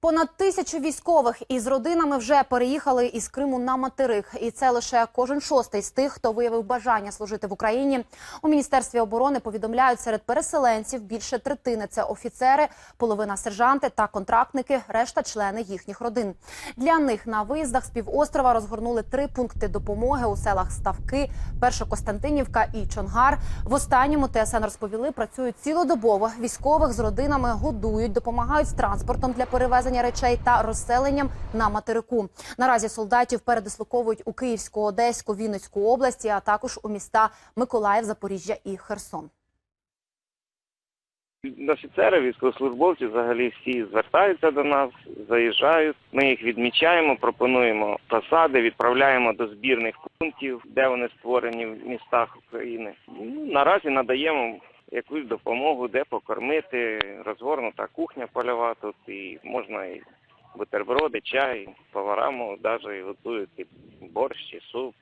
Понад тисячу військових із родинами вже переїхали із Криму на материк, і це лише кожен шостий з тих, хто виявив бажання служити в Україні. У міністерстві оборони повідомляють серед переселенців більше третини це офіцери, половина сержанти та контрактники, решта члени їхніх родин. Для них на виїздах з півострова розгорнули три пункти допомоги у селах Ставки, Першокостянтинівка і Чонгар. В останньому ТСН розповіли, працюють цілодобово. Військових з родинами годують, допомагають з транспортом для перевезення речей та розселенням на материку. Наразі солдатів передислоковують у Київську, Одеську, Вінницьку області, а також у міста Миколаїв, Запоріжжя і Херсон. Офіцери, військовослужбовці взагалі всі звертаються до нас, заїжджають. Ми їх відмічаємо, пропонуємо посади, відправляємо до збірних пунктів, де вони створені в містах України. Ну, наразі надаємо якусь допомогу, де покормити, розгорнута кухня польова тут, і можна і бутерброди, чай, поварам навіть готують і борщ, і суп.